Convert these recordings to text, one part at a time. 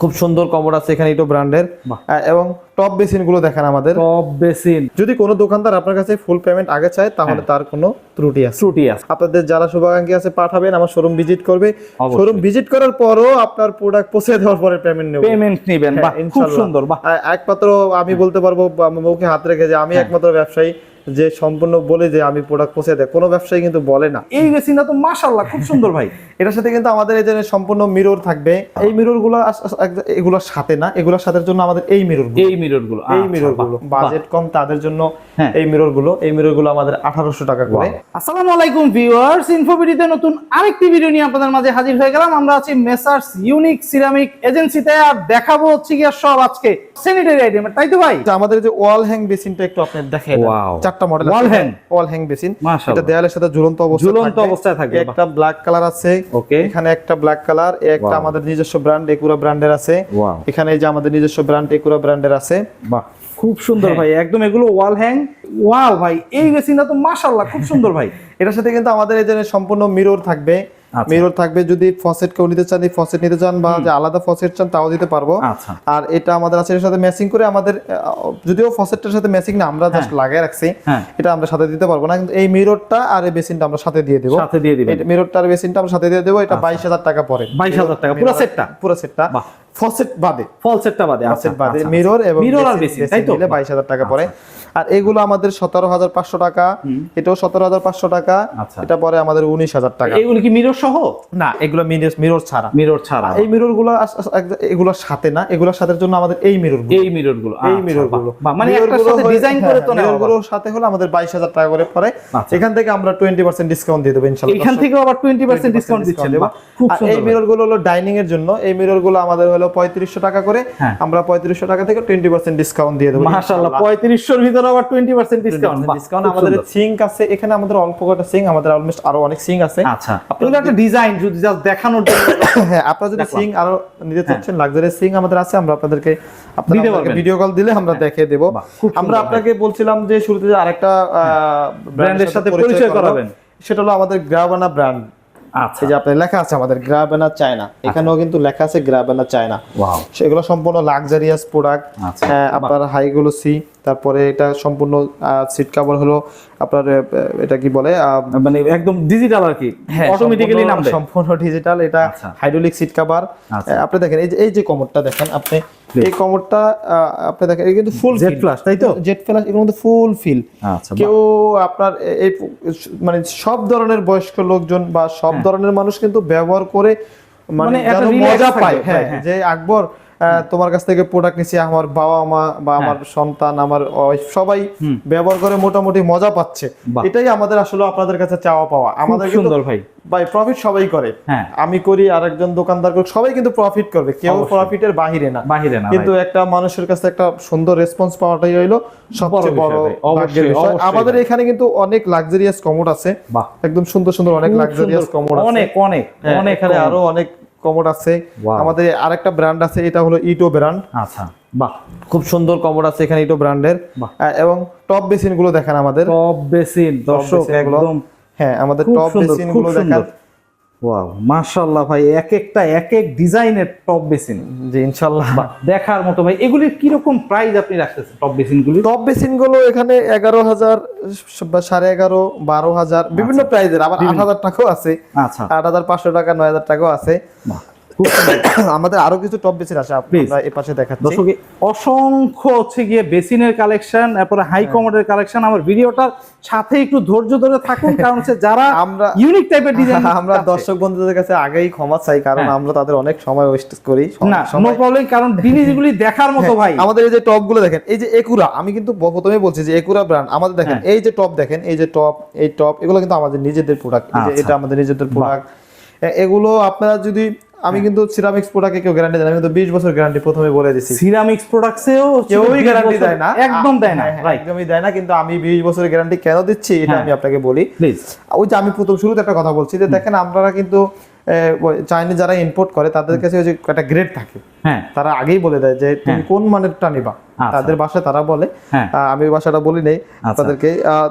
খুব সুন্দর কমর আছে এখানে ইটো ব্র্যান্ডের। এবং টপ বেসিনগুলো দেখেন আমাদের। টপ বেসিন যদি কোনো দোকানদার আপনার কাছে ফুল পেমেন্ট আগে চায় তাহলে তার কোনো ত্রুটি আছে। ত্রুটি আছে। আপনাদের যারা শুভাকাঙ্ক্ষী আছে পাঠাবেন আমার শোরুম ভিজিট করবে। শোরুম ভিজিট করার পরও আপনার প্রোডাক্ট পৌঁছে দেওয়ার পরে পেমেন্ট নেব। পেমেন্ট নেবেন বাহ খুব সুন্দর বাহ। একমাত্র আমি বলতে পারব মুখে হাত রেখে যে আমি হ্যাঁ। একমাত্র ব্যবসায়ী যে সম্পূর্ণ বলে যে আমি প্রোডাক্ট পৌঁছে দেয়। কোনো ব্যবসায়ী কিন্তু বলে না। এই বেসিনটা তো মাশাআল্লাহ খুব সুন্দর ভাই। এটার সাথে কিন্তু আমাদের এই যে সম্পূর্ণ মিরর থাকবে এই মিররগুলো এগুলোর সাথে না এগুলোর সাথে জন্য আমাদের এই মিরর এই মিররগুলো এই আচ্ছা, মিরর বাহ, গুলো বাহ। বাজেট কম তাদের জন্য হ্যাঁ। এই মিররগুলো এই মিররগুলো আমাদের আঠারোশো টাকা করে। আসসালামু আলাইকুম ভিউয়ার্স ইনফোবিডিতে নতুন আরেকটি ভিডিও নিয়ে আপনাদের মাঝে হাজির হয়ে গেলাম। আমরা আছি মেসার্স ইউনিক সিরামিক এজেন্সিতে আর দেখাবো হচ্ছে কি সব আজকে স্যানিটারি আইটেম তাই তো ভাই? আচ্ছা, আমাদের যে ওয়াল হ্যাং বেসিনটা একটু আপনি দেখেন Wow. চারটা model Wall hang? Wall hang basin. এটা দেয়ালের সাথে ঝুলন্ত অবস্থায় ঝুলন্ত অবস্থায় থাকবে, একটা ব্ল্যাক কালার আছে। ওকে এখানে একটা ব্ল্যাক কালার একটা আমাদের নিজস্ব ব্র্যান্ড একুরা ব্র্যান্ডের আছে। এখানে যে আমাদের নিজস্ব ব্র্যান্ড একুরা ব্র্যান্ডের আছে। বাহ খুব সুন্দর হ্যাঁ। ভাই একদম এগুলো ওয়াল হ্যাং। ওয়াও ভাই এই বেসিনটা তো মাশাআল্লাহ খুব সুন্দর ভাই। এটার সাথে কিন্তু আমাদের এই সম্পূর্ণ মিরর থাকবে। আচ্ছা। মিরর থাকবে যদি ফসেট কেউ নিতে চান ফসেট নিতে চান বা যে আলাদা ফসেট চান তাও দিতে পারব। আচ্ছা। আর এটা আমাদের আছে এর সাথে ম্যাচিং করে আমাদের যদিও ফসেটটার সাথে ম্যাচিং না আমরা জাস্ট লাগিয়ে রাখছি। হ্যাঁ। এটা আমরা সাথে দিতে পারব না কিন্তু এই মিররটা আর এই বেসিনটা আমরা সাথে দিয়ে দেবো। সাথে দিয়ে দিবেন। মিররটা আর বেসিনটা আমরা সাথে দিয়ে দেবো এটা বাইশ হাজার টাকা পরে 22,000 টাকা, পুরো সেটটা? পুরো সেটটা ফসেট বাদে। ফল সেটটা বাদে আচ্ছা বাদে আচ্ছা, মিরর এবং মিরর আর বেসিন তাই তো? বাইশ হাজার টাকা পরে আর এগুলো আমাদের সতেরো হাজার পাঁচশো টাকা এটাও সতেরো হাজার পাঁচশো টাকা আচ্ছা। এটা পরে আমাদের উনিশ হাজার টাকা। এইগুলো কি মিরর সহ? না এগুলো মিরর মিরর ছাড়া। মিরর ছাড়া। এই মিররগুলো এগুলোর সাথে না এগুলোর সাথে জন্য আমাদের এই মিরর এই মিররগুলো এই মিররগুলো মানে একটা সাথে ডিজাইন করে তো নেওয়া মিররগুলোর সাথে হলো আমাদের বাইশ হাজার টাকা করে আচ্ছা। এখান থেকে আমরা টোয়েন্টি পার্সেন্ট ডিসকাউন্ট দিয়ে দেবো ইনশাল্লাহ এখান থেকে আবার 20% ডিসকাউন্ট দিচ্ছেন খুব আর এই মিররগুলো হলো ডাইনিং এর জন্য এই মিররগুলো আমাদের হলো পঁয়ত্রিশশো টাকা করে হ্যাঁ। আমরা পঁয়ত্রিশশো টাকা থেকে টোয়েন্টি পার্সেন্ট ডিসকাউন্ট দিয়ে দেবো। 3500 এর ভিতরে আবার 20% ডিসকাউন্ট ডিসকাউন্ট আমাদের সিঙ্ক আছে এখানে আমাদের অল্প কটা সিঙ্ক আমাদের অলমোস্ট আরও অনেক সিঙ্ক আছে। আচ্ছা। একটা ডিজাইন যদি জাস্ট দেখানোর জন্য। হ্যাঁ আপনারা যদি সিং আরও নিতে চাচ্ছেন লাক্সারি সিং আমাদের আছে আমরা আপনাদেরকে হ্যাঁ। ভিডিও কল দিলে আমরা দেখিয়ে দেব। আমরা আপনাকে বলছিলাম যে শুরুতে আরেকটা ব্র্যান্ডের সাথে পরিচয় করাবেন। সেটা হলো আমাদের গ্রাবানা ব্র্যান্ড আচ্ছা। যে আপনার লেখা আছে আমাদের গ্রাবানা চায়না এখানেও কিন্তু লেখা আছে গ্রাবানা চায়না ওয়াও সেগুলো সম্পূর্ণ লাক্সারিয়াস প্রোডাক্ট আচ্ছা। আপনার হাইগুলো সি তারপরে এটা সম্পূর্ণ সিট কভার হলো আপনার এটা কি বলে মানে একদম ডিজিটাল আর কি অটোমেটিক্যালি নাম সম্পূর্ণ ডিজিটাল এটা। Hydraulic seat cover. আপনি দেখেন এই যে এই যে কমোডটা দেখেন আপনি এই কমোডটা আপনি দেখেন এটা কিন্তু ফুল জেড ফ্লাশ তাই তো? জেট ফ্লাশ এর মধ্যে ফুল ফিল আচ্ছা কেউ আপনার এই মানে সব ধরনের বয়স্ক লোকজন বা সব ধরনের মানুষ কিন্তু ব্যবহার করে মানে মানে একটা মজা পায়। হ্যাঁ হ্যাঁ। যে আকবর আহ, তোমার কাছ থেকে প্রোডাক্ট নিছি আমার বাবা মা বা আমার সন্তান আমার সবাই ব্যবহার করে মোটামুটি মজা পাচ্ছে। এটাই আমাদের আসলে আপনাদের কাছে চাওয়া পাওয়া। আমাদের সুন্দর ভাই। ভাই প্রফিট সবাই করে। হ্যাঁ। আমি করি আরেকজন দোকানদার করি সবাই কিন্তু প্রফিট করবে। কেউ প্রফিটের বাহিরে না। বাহিরে না কিন্তু একটা মানুষের কাছে একটা সুন্দর রেসপন্স পাওয়াটাই হইল সবচেয়ে বড় আমাদের এখানে কিন্তু অনেক লাক্সারিয়াস কমোড আছে। একদম সুন্দর সুন্দর অনেক লাক্সারিয়াস কমোড আছে। অনেক অনেক হ্যাঁ, অনেক এখানে আরও অনেক কমোড আছে। আমাদের আরেকটা ব্র্যান্ড আছে এটা হলো ইটো ব্র্যান্ড আচ্ছা বাহ খুব সুন্দর কমোড আছে এখানে ইটো ব্র্যান্ডের এবং টপ বেসিনগুলো দেখেন আমাদের। টপ বেসিন দর্শক একদম হ্যাঁ আমাদের টপ বেসিনগুলো দেখেন। ওয়াও মাশাআল্লাহ ভাই এক একটা এক এক ডিজাইনের টপ বেসিন জি ইনশাল্লাহ দেখার মতো ভাই এগুলির কি রকম প্রাইস আপনি রাখতেছেন টপ বেসিন গুলি টপ বেসিনগুলো এখানে এগারো হাজার বা সাড়ে এগারো বারো হাজার বিভিন্ন প্রাইজের আবার আট হাজার টাকাও আছে। আচ্ছা। আট হাজার পাঁচশো টাকা নয় হাজার টাকাও আছে। আমাদের আরও কিছু টপ বেসিন আছে Please. আমরা এ পাশে দেখাচ্ছি দর্শক অসংখ্য হচ্ছে গিয়ে বেসিনের কালেকশন তারপরে হাই কমোডের কালেকশন আমার ভিডিওটার সাথে একটু ধৈর্য ধরে থাকুন কারণ হচ্ছে যারা আমরা- ইউনিক টাইপের ডিজাইন আমরা দর্শক বন্ধুদের কাছে আগেই ক্ষমা চাই কারণ হ্যাঁ। আমরা তাদের অনেক সময় ওয়েস্ট করি না নো প্রবলেম কারণ জিনিসগুলি দেখার মতো ভাই আমাদের এই যে টপগুলো দেখেন এই যে একুরা আমি কিন্তু প্রথমে বলছি যে একুরা ব্র্যান্ড আমাদের দেখেন হ্যাঁ। এই যে টপ দেখেন এই যে টপ এই টপ এগুলো কিন্তু আমাদের নিজেদের প্রোডাক্ট আচ্ছা। এটা আমাদের নিজেদের প্রোডাক্ট এগুলো আপনারা যদি আমি কিন্তু সিরামিক্স প্রোডাক্টে কেউ গ্যারান্টি দেয় না, আমি কিন্তু বিশ বছর গ্যারান্টি প্রথমে বলে দিছি। সিরামিক্স প্রোডাক্টসেও কেউই গ্যারান্টি দেয় না। একদম দেয় না। হ্যাঁ, হ্যাঁ, রাইট একদমই দেয় না কিন্তু আমি বিশ বছরের গ্যারান্টি কেন দিচ্ছি এটা হ্যাঁ। আমি আপনাকে বলি। প্লিজ ওই যে আমি প্রথম শুরুতে একটা কথা বলছি যে দেখেন আপনারা কিন্তু চাইনিজ যারা ইম্পোর্ট করে তাদের কাছে ওই যে একটা গ্রেড থাকে। হ্যাঁ। তারা আগেই বলে দেয় যে তুমি কোন মানেরটা নিবা? আচ্ছা। তাদের বাসায় তারা বলে। হ্যাঁ। আমি ওই বাসাটা বলি নেই আচ্ছা। তাদেরকে।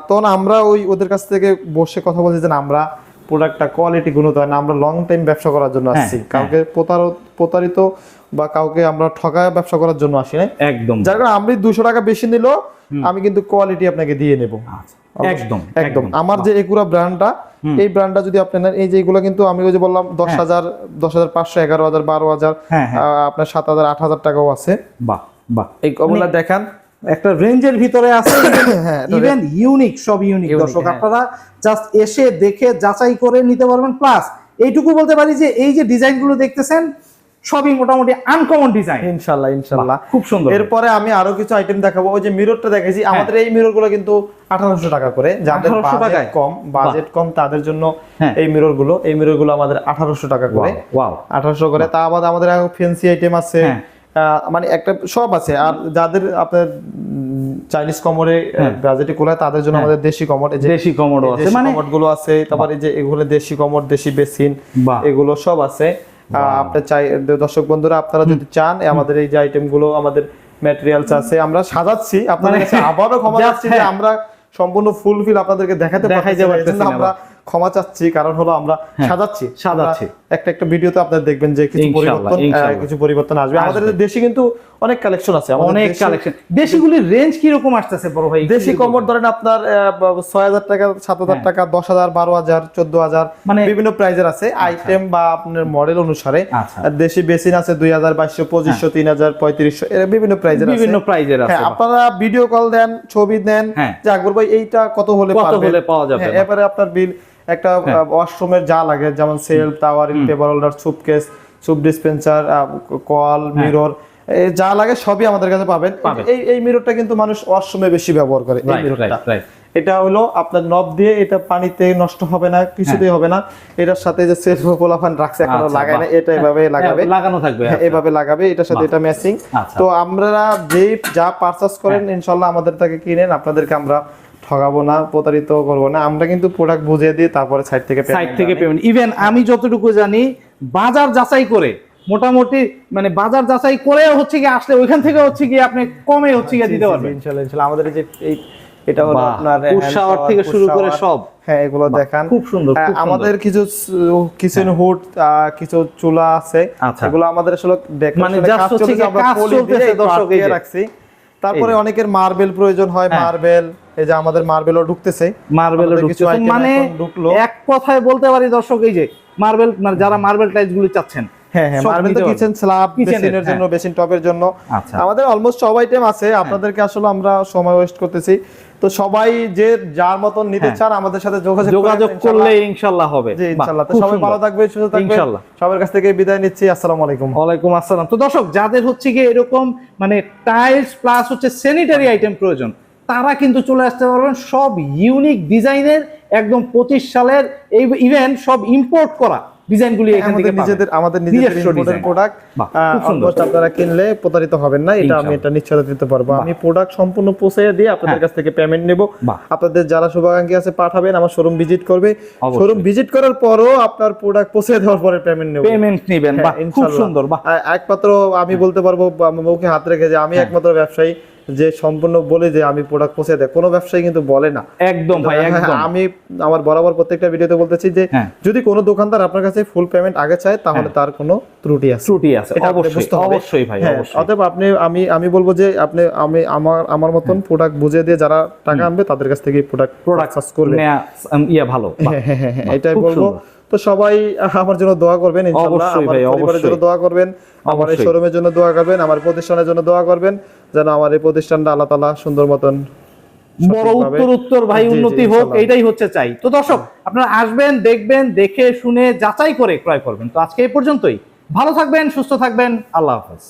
তখন আমরা ওই ওদের কাছ থেকে বসে কথা বলছি যে আমরা প্রোডাক্টটা কোয়ালিটি গুণত হয় না আমরা লং টাইম ব্যবসা করার জন্য হ্যাঁ, আসছি। হ্যাঁ। কাউকে প্রতারিত বা কাউকে আমরা ঠকায় ব্যবসা করার জন্য আসি না একদম। যার কারণে আমি দুশো টাকা বেশি নিল আমি কিন্তু কোয়ালিটি আপনাকে দিয়ে নেব। আচ্ছা, একদম একদম। আমার যে একুরা ব্র্যান্ডটা এই ব্র্যান্ডটা যদি আপনি নেন এই যে এগুলো কিন্তু আমি ওই যে বললাম দশ হাজার দশ হাজার পাঁচশো এগারো হাজার বারো হাজার হ্যাঁ, হ্যাঁ। আপনার সাত হাজার আট হাজার টাকাও আছে। বাহ বাহ। এই কমলা দেখান। একটা রেঞ্জের ভিতরে আছে হ্যাঁ, ইভেন ইউনিক সব ইউনিক দর্শক হ্যাঁ। আপনারা জাস্ট এসে দেখে যাচাই করে নিতে পারবেন। প্লাস এইটুকু বলতে পারি যে এই যে ডিজাইনগুলো দেখতেছেন সবই মোটামুটি আনকমন ডিজাইন ইনশাল্লাহ ইনশাল্লাহ। খুব সুন্দর। এরপরে আমি আরও কিছু আইটেম দেখাবো। ওই যে মিররটা দেখেছি আমাদের এই মিররগুলো কিন্তু আঠারোশো টাকা করে। যাদের বাজেট কম বাজেট কম তাদের জন্য হ্যাঁ। এই মিররগুলো এই মিররগুলো আমাদের আঠারোশো টাকা করে। ওয়াও আঠারোশো করে। তা আমাদের আমাদের ফ্যান্সি আইটেম আছে। হ্যাঁ। মানে একটা সব আছে। আর যাদের আপনার চাইনিজ কমরে বাজেটে কোলায় তাদের জন্য আমাদের দেশি কমর এই যে দেশি কমোডো আছে। মানে কমোডগুলো আছে তারপর যে এগুলো দেশি কমর দেশি বেসিন এগুলো সব আছে। আহ, আপনার চাই দর্শক বন্ধুরা আপনারা যদি চান আমাদের এই যে আইটেমগুলো আমাদের ম্যাটেরিয়ালস আছে আমরা সাজাচ্ছি। আপনাদের কাছে আবারও ক্ষমা চাচ্ছি যে হ্যাঁ। আমরা সম্পূর্ণ ফুলফিল আপনাদেরকে দেখাতে দেখাইতে পারতেছি আমরা ক্ষমা চাচ্ছি কারণ হলো আমরা সাজাচ্ছি। সাজাচ্ছি। একটা একটা ভিডিওতে আপনারা দেখবেন যে কিছু পরিবর্তন কিছু পরিবর্তন আসবে। আমাদের দেশি কিন্তু অনেক কালেকশন আছে। অনেক কালেকশন দেশিগুলির রেঞ্জ কি রকম আসতেছে বড় ভাই? দেশি কমর ধরেন আপনার ছয় হাজার টাকা সাত হাজার টাকা দশ হাজার বারো হাজার চোদ্দ হাজার হ্যাঁ। মানে- বিভিন্ন প্রাইজের আছে। আইটেম বা আপনার মডেল অনুসারে আচ্ছা। দেশি বেসিন আছে দুই হাজার বাইশশো পঁচিশশো তিন হাজার পঁয়ত্রিশশো এর বিভিন্ন প্রাইজের আছে। বিভিন্ন প্রাইজের আছে হ্যাঁ আপনারা ভিডিও কল দেন ছবি দেন। হ্যাঁ। যে আকবর ভাই এইটা কত হলে কত হলে পাওয়া যাবে হ্যাঁ, এবারে আপনার বিল একটা ওয়াশরুমের যা লাগে যেমন shelf towel table holder soap case soap dispenser call mirror যা লাগে সবই আমাদের কাছে পাবেন। এই এই মিররটা কিন্তু মানুষ ওয়াশরুমে বেশি ব্যবহার করে এই মিররটা. এটা হলো আপনার নব দিয়ে এটা পানিতে নষ্ট হবে না কিছুতেই হবে না। এটার সাথে যে সেলফ পোলাফান রাখছে এখনও হ্যাঁ। আচ্ছা, লাগায় না এটা এভাবে লাগাবে। হ্যাঁ, লাগানো থাকবে হ্যাঁ, এভাবে লাগাবে এটার সাথে এটা ম্যাচিং আচ্ছা। তো আমরা যে যা পারচেস করেন ইনশাল্লাহ আমাদের থেকে কিনেন আপনাদেরকে আমরা ঠগাবো না প্রতারিত করব না। আমরা কিন্তু প্রোডাক্ট বুঝিয়ে দিই তারপরে সাইড থেকে সাইট থেকে পেমেন্ট ইভেন আমি যতটুকু জানি বাজার যাচাই করে মোটামুটি মানে বাজার যাচাই করে হচ্ছে কি আসলে ওইখান থেকে হচ্ছে কি আপনি কমে হচ্ছে কি দিতে পারবেন। জি, ইনশাল্লাহ ইনশাল্লাহ। আমাদের যে এই এটা হলো আপনার shower, থেকে শুরু করে সব। হ্যাঁ এগুলো দেখান। খুব সুন্দর, হ্যাঁ, আমাদের কিছু কিচেন হুড কিছু চুলা আছে। আচ্ছা। এগুলো আমাদের আসলে মানে এর হচ্ছে কাজ চলতেছে, দর্শক, এই রাখছি। তারপরে অনেকের মার্বেল প্রয়োজন হয় হ্যাঁ। মার্বেল এই যে আমাদের মার্বেলও ঢুকতেছে। মার্বেল আমাদের কিছু মানে এক কথায় বলতে পারি দর্শক এই যে মার্বেল মানে যারা মার্বেল টাইলসগুলো চাচ্ছেন হ্যাঁ হ্যাঁ মার্বেল তো কিচেন স্ল্যাব Kitchen জন্য হ্যাঁ। বেসিন টপের জন্য। আচ্ছা। আমাদের অলমোস্ট সব আইটেম আছে। আপনাদেরকে আসলে আমরা সময় ওয়েস্ট করতেছি। তো সবাই যে যার মতন নিতে। চান আমাদের সাথে যোগাযোগ করেন, যোগাযোগ করলে ইনশাল্লাহ। হবে। জি ইনশাআল্লাহ তো সবাই ভালো থাকবে সুস্থ থাকবে ইনশাআল্লাহ। সবার কাছ থেকে বিদায় নিচ্ছি। আসসালামু আলাইকুম। ওয়ালাইকুম আসসালাম। তো দর্শক যাদের হচ্ছে গিয়ে এরকম মানে টাইলস প্লাস হচ্ছে স্যানিটারি আইটেম প্রয়োজন তারা কিন্তু চলে আসতে পারবেন সব ইউনিক ডিজাইনের একদম পঁচিশ সালের এই ইভেন্ট সব ইম্পোর্ট করা। ডিজাইনগুলি এখান থেকে নিজেদের আমাদের নিজেদের ইম্পোর্টেড প্রোডাক্ট। অলমোস্ট আপনারা কিনলে প্রতারিত হবেন না এটা আমি এটা নিশ্চয়তা দিতে পারব। আমি প্রোডাক্ট সম্পূর্ণ পৌঁছে দিয়ে আপনাদের হ্যাঁ। কাছ থেকে পেমেন্ট নেব। আপনাদের যারা শুভাকাঙ্ক্ষী আছে পাঠাবেন আমার শোরুম ভিজিট করবে। শোরুম ভিজিট করার পরও আপনার প্রোডাক্ট পৌঁছে দেওয়ার পরে পেমেন্ট নেব। পেমেন্ট নেবেন বাহ হ্যাঁ, খুব সুন্দর বাহ। একমাত্র আমি বলতে পারব মুখে হাত রেখে যে আমি হ্যাঁ। একমাত্র ব্যবসায়ী। যে সম্পূর্ণ বলে যে আমি প্রোডাক্ট পৌঁছে দেয় কোনো ব্যবসায়ী কিন্তু বলে না। একদম ভাই হ্যাঁ, একদম। আমি আমার বরাবর প্রত্যেকটা ভিডিওতে বলতেছি যে হ্যাঁ। যদি কোনো দোকানদার আপনার কাছে ফুল পেমেন্ট আগে চায় তাহলে তার কোনো ত্রুটি আছে। ত্রুটি আছে অবশ্যই অবশ্যই ভাই হ্যাঁ, অবশ্যই। অতএব আপনি আমি আমি বলব যে আপনি আমি আমার আমার মতন প্রোডাক্ট বুঝিয়ে দিয়ে যারা টাকা আনবে তাদের কাছ থেকে প্রোডাক্ট প্রোডাক্ট প্রোডাক্ট করবে। ইয়া ভালো হ্যাঁ, হ্যাঁ, হ্যাঁ, হ্যাঁ, এটাই বলব। তো সবাই আমার জন্য দোয়া করবেন ইনশাআল্লাহ। আমার পরিবারের জন্য দোয়া করবেন আমার এই শোরুমের জন্য দোয়া করবেন আমার প্রতিষ্ঠানের জন্য দোয়া করবেন যেন আমার এই প্রতিষ্ঠানটা আল্লাহ তাআলা সুন্দর মতন বড় উত্তর উত্তর ভাই উন্নতি হোক। এইটাই হচ্ছে চাই। তো দর্শক আপনারা আসবেন দেখবেন দেখে শুনে যাচাই করে ক্রয় করবেন। তো আজকে এই পর্যন্তই। ভালো থাকবেন সুস্থ থাকবেন আল্লাহ হাফেজ।